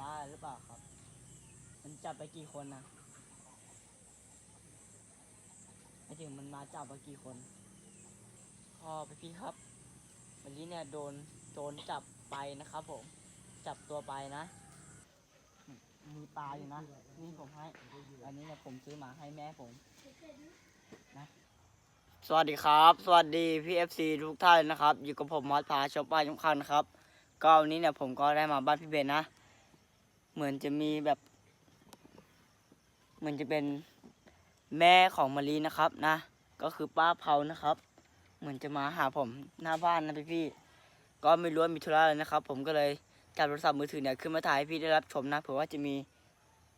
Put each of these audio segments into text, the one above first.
ระอะไรหรือเปล่าครับ มันจับไปกี่คนนะไม่ถึงมันมาจับไปกี่คนพอไปพี่ครับ วันนี้เนี่ยโดนโดนจับไปนะครับผม จับตัวไปนะ มีปลาอยู่นะ นี่ผมให้ อันนี้เนี่ยผมซื้อมาให้แม่ผมนะสวัสดีครับ สวัสดีพี่เอฟซีทุกท่านนะครับ อยู่กับผมมอสพาชมป้ายชมคันนะครับ ก็วันนี้เนี่ยผมก็ได้มาบ้านพี่เบนนะ เหมือนจะมีแบบ เหมือนจะเป็นแม่ของมารีนะครับนะ ก็คือป้าเผานะครับ เหมือนจะมาหาผมหน้าบ้านนะพี่พี่ก็ไม่รู้ว่ามีธุระอะไรนะครับ ผมก็เลยจับโทรศัพท์มือถือเนี่ยขึ้นมาถ่ายให้พี่ได้รับชมนะเผื่อว่าจะมี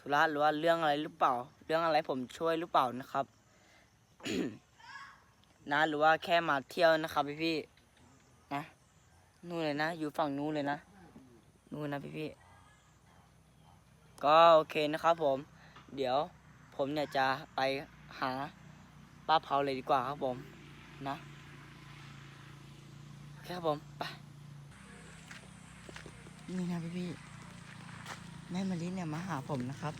ธุระหรือว่าเรื่องอะไรหรือเปล่า เรื่องอะไรผมช่วยหรือเปล่านะครับนะหรือว่าแค่มาเที่ยวนะครับพี่พี่นะนู่นเลยนะ อยู่ฝั่งนู้นเลยนะนู่นนะพี่พี่ ก็โอเคนะครับผม เดี๋ยวผมเนี่ยจะไปหาป้าเผาเลยดีกว่าครับผมนะโอเคครับผมไปนี่นะพี่พี่ๆแม่มาลิเนี่ยมาหาผมนะครับ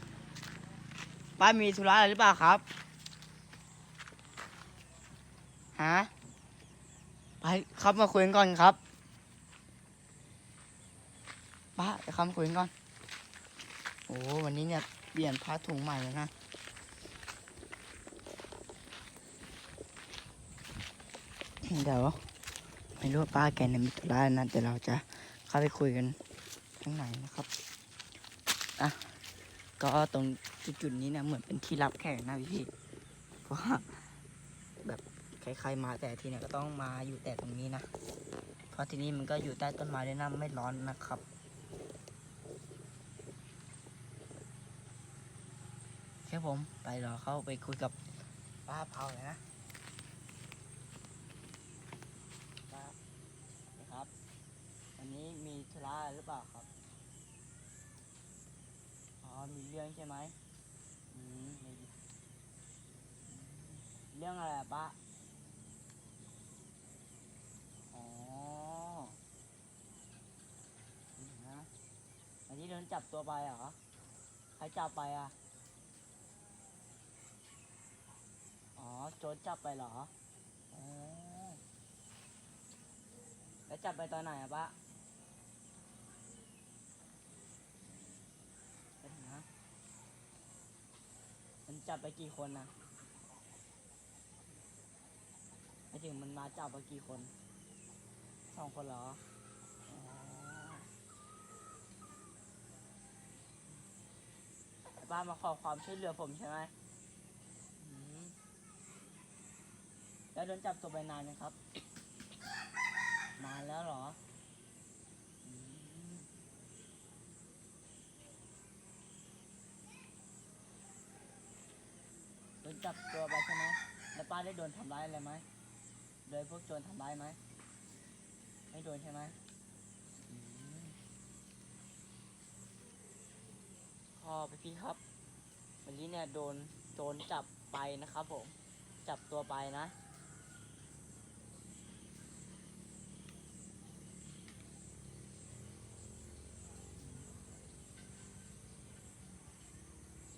ป้ามีธุระอะไรหรือเปล่าครับฮะไปครับมาคุยกันก่อนครับป้าเดี๋ยวครับมาคุยกันก่อน โอ้วันนี้เนี่ยเปลี่ยนผ้าถุงใหม่แล้วนะเดี๋ยวไม่รู้ป้าแกเนี่ยมีธุระอะไรนะเดี๋ยวเราจะเข้าไปคุยกันข้างในนะครับอะก็ตรงจุดๆนี้เนี่ยเหมือนเป็นที่รับแขกนะพี่เพราะว่าใครๆมาแต่ทีเนี่ยก็ต้องมาอยู่แต่ตรงนี้นะเพราะที่นี่มันก็อยู่ใต้ต้นไม้ด้วยนะไม่ร้อนนะครับ แค่ ผม ไปรอเข้าไปคุยกับป้าเผาเลยนะป้าครับวันนี้มีธุระหรือเปล่าครับ อ๋อ มีเรื่องใช่ไหมอืมมีเรื่องอะไรอะป้าอ๋อนะอันนี้โดนจับตัวไปเหรอ ใครจับไปอะ อ๋อ โจรจับไปเหรออแล้วจับไปตอนไหนอะปะเดี๋ยวนะมันจับไปกี่คนนะไม่ถึงมันมาจับไปกี่คน สองคนเหรออ๋อไอ้บ้านมาขอความช่วยเหลือผมใช่ไหมอืม แล้วโดนจับตัวไปนานยังครับ นานแล้วเหรอ โดนจับตัวไปใช่ไหมแล้วป้าได้โดนทำร้ายอะไรไหมโดยพวกโจรทำร้ายไหม ไม่โดนใช่ไหมอมพอไปพี่ครับ วันนี้เนี่ยโดนโจรจับไปนะครับผม จับตัวไปนะ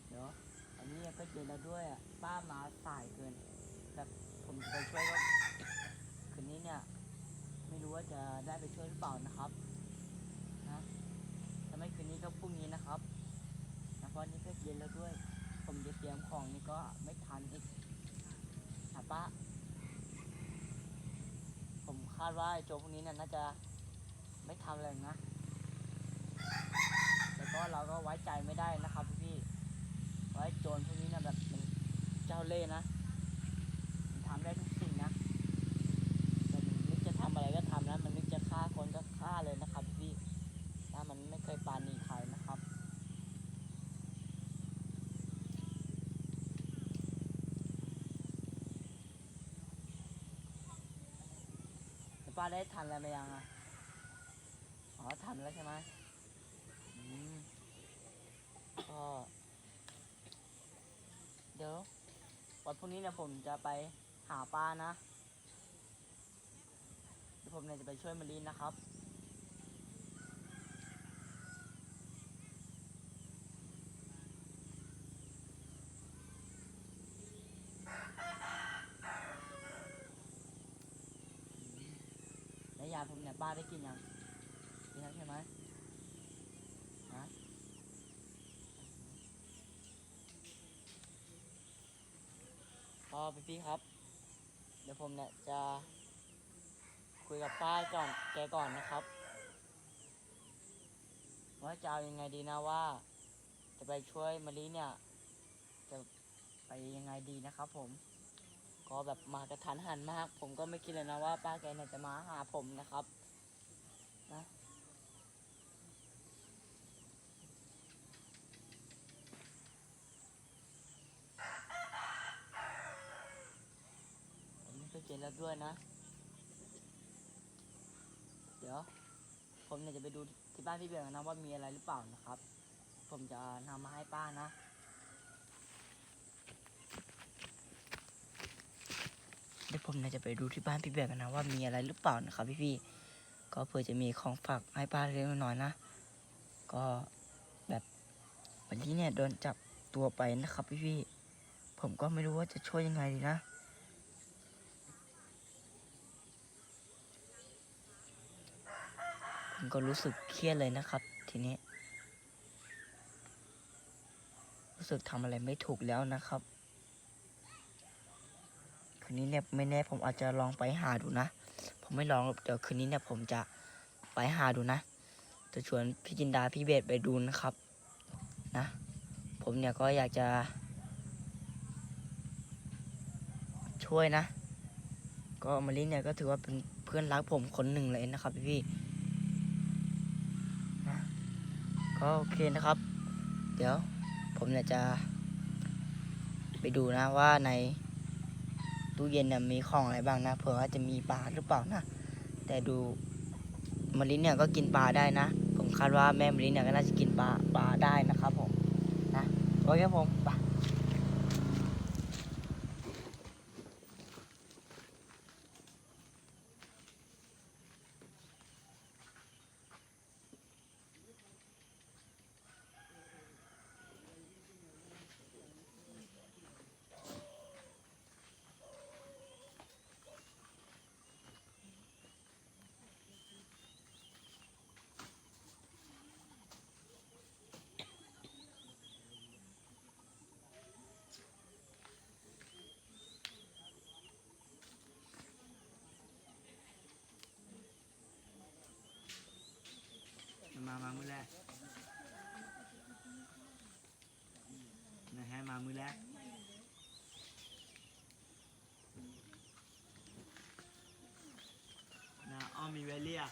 เดี๋ยว อันนี้ ก็เย็นแล้วด้วยอะป้ามาสายเกินแบบผมจะไปช่วยก็คืนนี้เนี่ย ไม่รู้ว่าจะได้ไปช่วยหรือเปล่านะครับนะถ้าไม่คืนนี้ก็พรุ่งนี้นะครับนะเพราะนี่ก็เย็นแล้วด้วย ผมจะเตรียมของนี่ก็ไม่ทันอีกนะป้าผมคาดว่าไอโจพวกนี้เนี่ยน่าจะไม่ทำอะไรนะแล้วก็เราก็ไว้ใจไม่ได้นะครับพี่ไว้โจรพวกนี้เนี่ยแบบมัน เจ้าเล่ห์นะมันทำได้ทุกสิ่งนะมันนึกจะทำอะไรก็ทำนะมันนึกจะฆ่าคนก็ฆ่าเลยนะครับพี่ถ้ามันไม่เคยปาณีใครนะครับป้าได้ทันอะไรมยังอะอ๋อทันแล้วใช่ไหมอืมก็เดี๋ยว วันพรุ่งนี้เนี่ยผมจะไปหาปลานะเดี๋ยวผมเนี่ยจะไปช่วยมารีนนะครับ แล้วยาผมเนี่ยป้าได้กินยังกินแล้วใช่ไหม็พี่ๆครับ เดี๋ยวผมเนี่ยจะคุยกับป้าก่อนแกก่อนนะครับ ว่าจะเอายังไงดีนะว่า จะไปช่วยมะลิเนี่ย จะไปยังไงดีนะครับผม ก็แบบมากระทันหันมาก ผมก็ไม่คิดเลยนะว่าป้าแกเนี่ยจะมาหาผมนะครับนะผมไม่เคยเจอ แล้วด้วยนะ เดี๋ยว ผมเนี่ยจะไปดูที่บ้านพี่เบียร์นะว่ามีอะไรหรือเปล่านะครับ ผมจะนำมาให้ป้านะเดี๋ยวผมเนี่ยจะไปดูที่บ้านพี่เบียร์กันนะว่ามีอะไรหรือเปล่านะครับพี่พี่ก็เผื่อจะมีของฝากให้ป้าเล็กน้อยนะ ก็แบบวันนี้เนี่ยโดนจับตัวไปนะครับพี่พี่ผมก็ไม่รู้ว่าจะช่วยยังไงดีนะ ผมก็รู้สึกเครียดเลยนะครับ ทีนี้ รู้สึกทำอะไรไม่ถูกแล้วนะครับคืนนี้เนี่ยไม่แน่ผมอาจจะลองไปหาดูนะ ผมไม่ลองเดี๋ยวคืนนี้เนี่ยผมจะไปหาดูนะ จะชวนพี่จินดาพี่เบสไปดูนะครับ นะ ผมเนี่ยก็อยากจะ ช่วยนะ ก็มาริเนี่ยก็ถือว่าเป็นเพื่อนรักผมคนหนึ่งเลยนะครับพี่พี่ๆนะ ก็โอเคนะครับ เดี๋ยวผมเนี่ยจะไปดูนะว่าในตู้เย็นเนี่ยมีของอะไรบ้างนะเผื่อว่าจะมีปลาหรือเปล่านะ แต่ดูมะลิเนี่ยก็กินปลาได้นะ ผมคาดว่าแม่มะลิเนี่ยก็น่าจะกินปลาปลาได้นะครับผมนะโอเคผมไป มามามือแรกนะฮะมามือแรกนะอ้อมีเวเลีย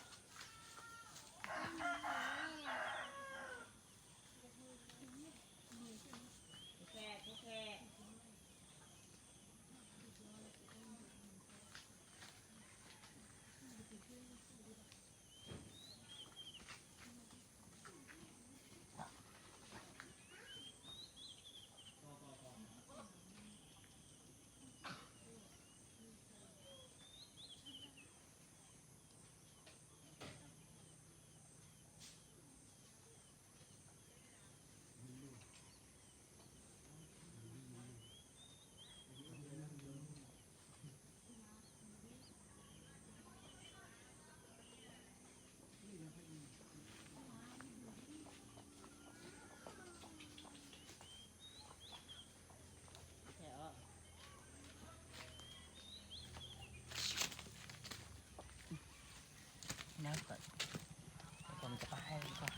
น้ำก่อนเดี๋ยวผมจะไปให้ก่อน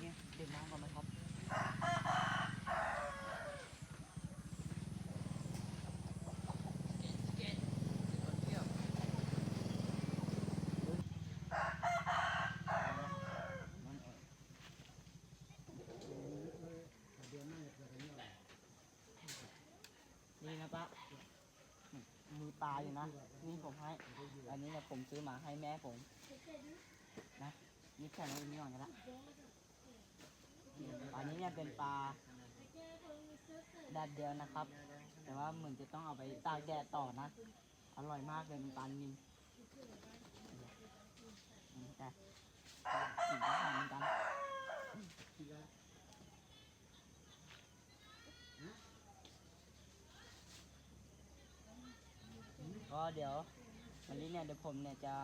เนี่ยดื่มน้ำก่อนไหมครับ นี่นะปะ มีปลาอยู่นะ นี่ผมให้ อันนี้เนี่ยผมซื้อมาให้แม่ผม นะนี่แค่นี้นี่ก่อนกันละปลานี้เนี่ยเป็นปลาแดดเดียวนะครับ แต่ว่าเหมือนจะต้องเอาไปตากแดดต่อนะ อร่อยมากเลยเป็นปลานิลอืมแต่กลิ่นก็หอมเหมือนกัน เดี๋ยววันนี้เนี่ยเดี๋ยวผมเนี่ยจะ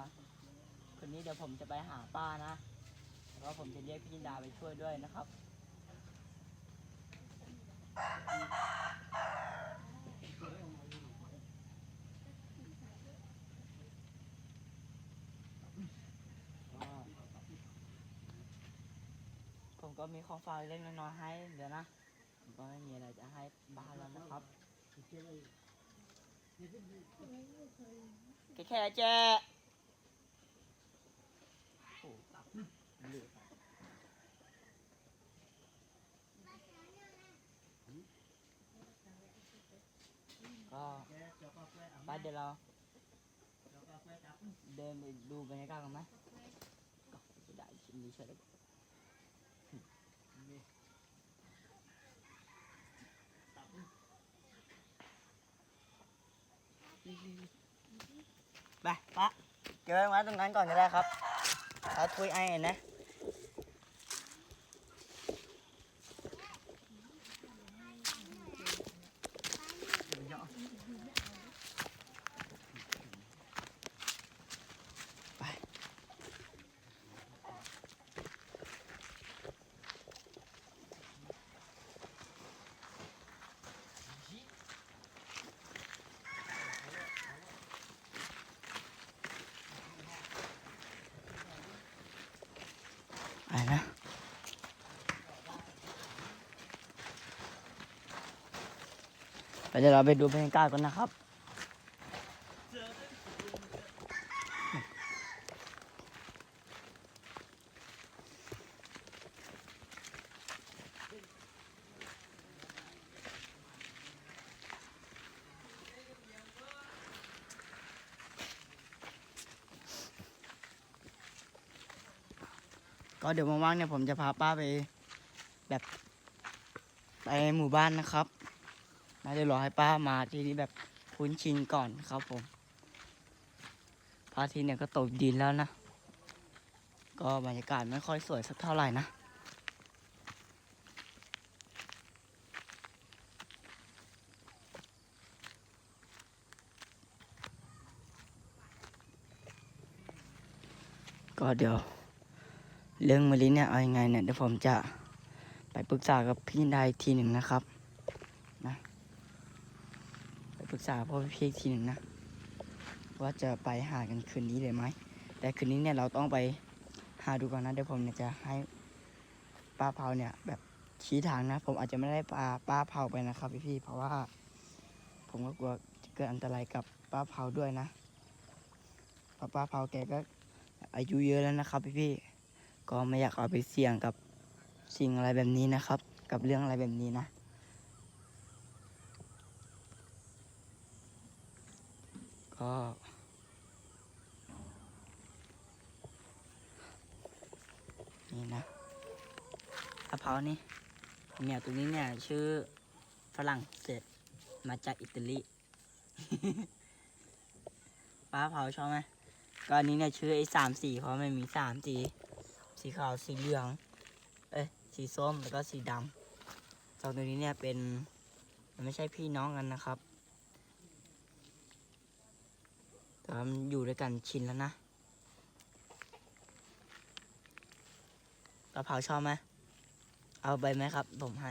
คืนนี้เดี๋ยวผมจะไปหาป้านะแล้วก็ผมจะเรียกพี่จินดาไปช่วยด้วยนะครับ ผมก็มีของฝากเล็กๆน้อยๆให้ เดี๋ยวนะผมก็ไม่มีอะไรจะให้บ้านแล้วนะครับ แค่แค่แจ้โอ้เหลือก็ไปเดี๋ยวเราเดินไปดูบรรยากาศกันไหมก็ได้ชิ้นนี้เฉยเล ไปปะเก็บไว้ไว้ตรงนั้นก่อนก็ได้ครับถ้าทุยไอ้นะ นะไปเดี๋ยวเราไปดูบรรยากาศกันนะครับ ก็เดี๋ยวว่างๆเนี่ยผมจะพาป้าไป แบบไปหมู่บ้านนะครับแล้วเดี๋ยวรอให้ป้ามาที่นี่แบบคุ้นชินก่อนครับผมพระอาทิตย์เนี่ยก็ตกดินแล้วนะ ก็บรรยากาศไม่ค่อยสวยสักเท่าไหร่นะก็เดี๋ยว เรื่องมะลิเนี่ยเอาอยัางไงเนี่ยเดี๋ยวผมจะไปปรึกษากับพี่ได้อีกทีหนึ่งนะครับนะไปปรึกษาพ่อพี่อีกทีหนึ่งนะว่าจะไปหากันคืนนี้เลยไหมแต่คืนนี้เนี่ยเราต้องไปหาดูก่อนนะเดี๋ยวผมเนี่ยจะให้ป้าเผาเนี่ยแบบชี้ทางนะ ผมอาจจะไม่ได้พาป้าเผาไปนะครับพี่ๆเพราะว่า ผมก็กลัวจะเกิดอันตรายกับป้าเผาด้วยนะเพราะป้าเผาแกก็อายุเยอะแล้วนะครับพี่ๆ ก็ไม่อยากเอาไปเสี่ยงกับสิ่งอะไรแบบนี้นะครับ กับเรื่องอะไรแบบนี้นะ ก็นี่นะมะพร้าวนี่แมวตัวนี้เนี่ย ชื่อฝรั่งเศสมาจากอิตาลีป้าเผาชอบไหมก็อันนี้เนี่ยชื่อไอ้สามสีเพราะมันมีสามสี สีขาวสีเหลือง เอ้ยสีส้มแล้วก็สีดำสองตัวนี้เนี่ยเป็นมันไม่ใช่พี่น้องกันนะครับแต่มันอยู่ด้วยกันชินแล้วนะกระเพราชอบไหมเอาไปไหมครับผมให้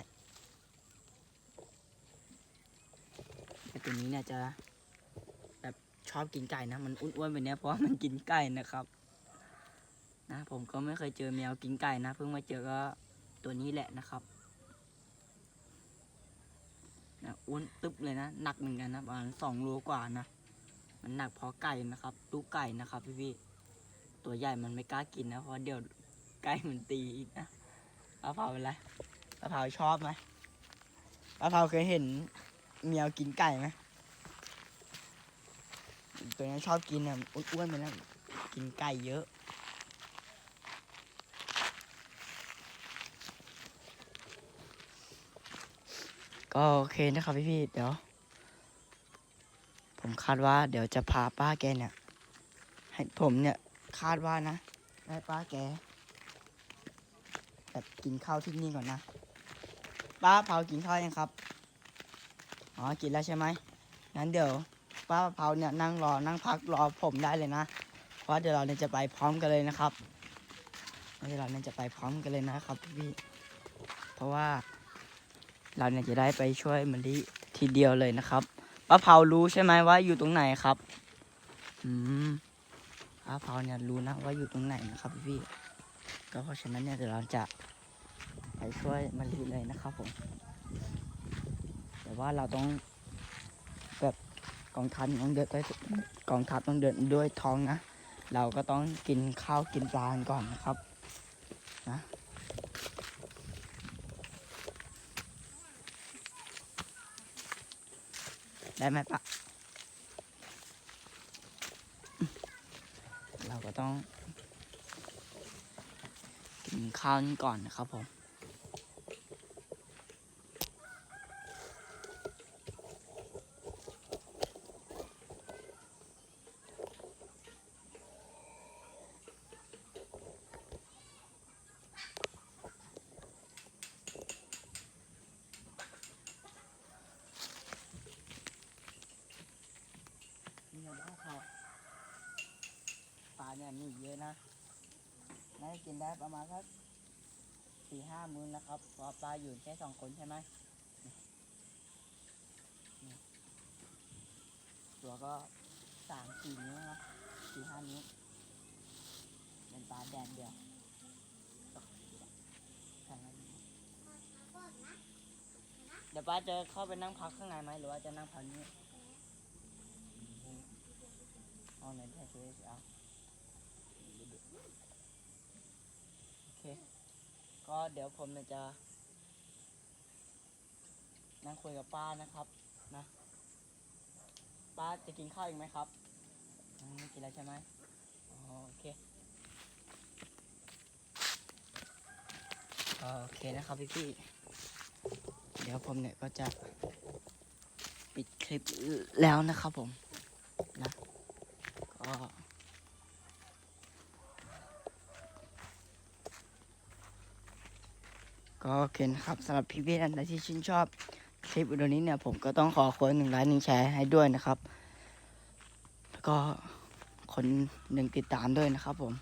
แต่ตัวนี้เนี่ยจะแบบชอบกินไก่นะ มันอ้วนๆแบบนี้เพราะมันกินไก่นะครับ นะผมก็ไม่เคยเจอแมวกินไก่นะ เพิ่งมาเจอก็ตัวนี้แหละนะครับนะอ้วนตึ๊บเลยนะหนักเหมือนกันนะประมาณสองโลกว่านะมันหนักเพราะไก่นะครับลูกไก่นะครับ พี่พี่ๆตัวใหญ่มันไม่กล้ากินนะเพราะเดี๋ยวไก่มันตีอีกนะปลาเผาเป็นไรปลาเผาชอบไหมปลาเผาเคยเห็นแมวกินไก่ไหมตัวนี้ชอบกินเนี่ยอ้วนๆไปแล้วกินไก่เยอะ ก็โอเคนะครับพี่พี่เดี๋ยว ผมคาดว่า เดี๋ยวจะพาป้าแกเนี่ย ให้ผมเนี่ยคาดว่านะให้ป้าแกแบบกินข้าวที่นี่ก่อนนะป้าเผากินข้าวยังครับอ๋อกินแล้วใช่ไหมงั้นเดี๋ยว ป้าเผาเนี่ยนั่งรอนั่งพักรอผมได้เลยนะเพราะเดี๋ยวเราเนี่ยจะไปพร้อมกันเลยนะครับเดี๋ยวเราเนี่ยจะไปพร้อมกันเลยนะครับพี่เพราะว่า เราเนี่ยจะได้ไปช่วยมันที่ทีเดียวเลยนะครับป้าเผารู้ใช่ไหมว่าอยู่ตรงไหนครับ อืมป้าเผาเนี่ยรู้นะว่าอยู่ตรงไหนนะครับพี่ก็เพราะฉะนั้นเนี่ยเดี๋ยวเราจะไปช่วยมันลีเลยนะครับผม แต่ว่าเราต้องแบบกองทัพต้องเดินด้วยกองทัพต้องเดินด้วยท้องนะ เราก็ต้องกินข้าวกินปลานก่อนนะครับ นะ ได้ไหมปะเราก็ต้องกินข้าวกันก่อนนะครับผม นี่เราต้องเขาปลาเนี่ ยมีเยอะนะน่าจะกินได้ประมาณสักสี่ห้ามื้อนะครับเพราะปลาอยู่แค่สองคนใช่ไหมตัวก็สามสี่นิ้วนะสี่ห้านิ้วเป็นปลาแดนเดียวเดี๋ยวป้าจะเข้าไปนั่งพักข้างในไหมหรือว่าจะนั่งพักนี้เอาไหนแท้ช่วยเอาโอเค ก็เดี๋ยวผมจะนั่งคุยกับป้านะครับนะป้าจะกินข้าวอีกไหมครับไม่กินแล้วใช่ไหมโอเคโอเคนะครับพี่พี่เดี๋ยวผมเนี่ยก็จะปิดคลิปแล้วนะครับผมนะก็ ก็โอเคนะครับสำหรับพี่ๆท่านใดที่ชื่นชอบคลิปวิดีโอนี้เนี่ยผมก็ต้องขอคนหนึ่งไลค์หนึ่งแชร์ให้ด้วยนะครับ แล้วก็คนหนึ่งติดตามด้วยนะครับผม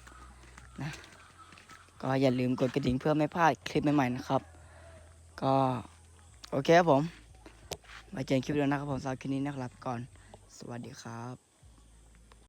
นะก็อย่าลืมกดกระดิ่งเพื่อไม่พลาดคลิปใหม่ๆนะครับ ก็โอเคครับผมไว้เจอกันคลิปเดียวนะครับผมสำหรับคลิปนี้นะครับก่อน สวัสดีครับ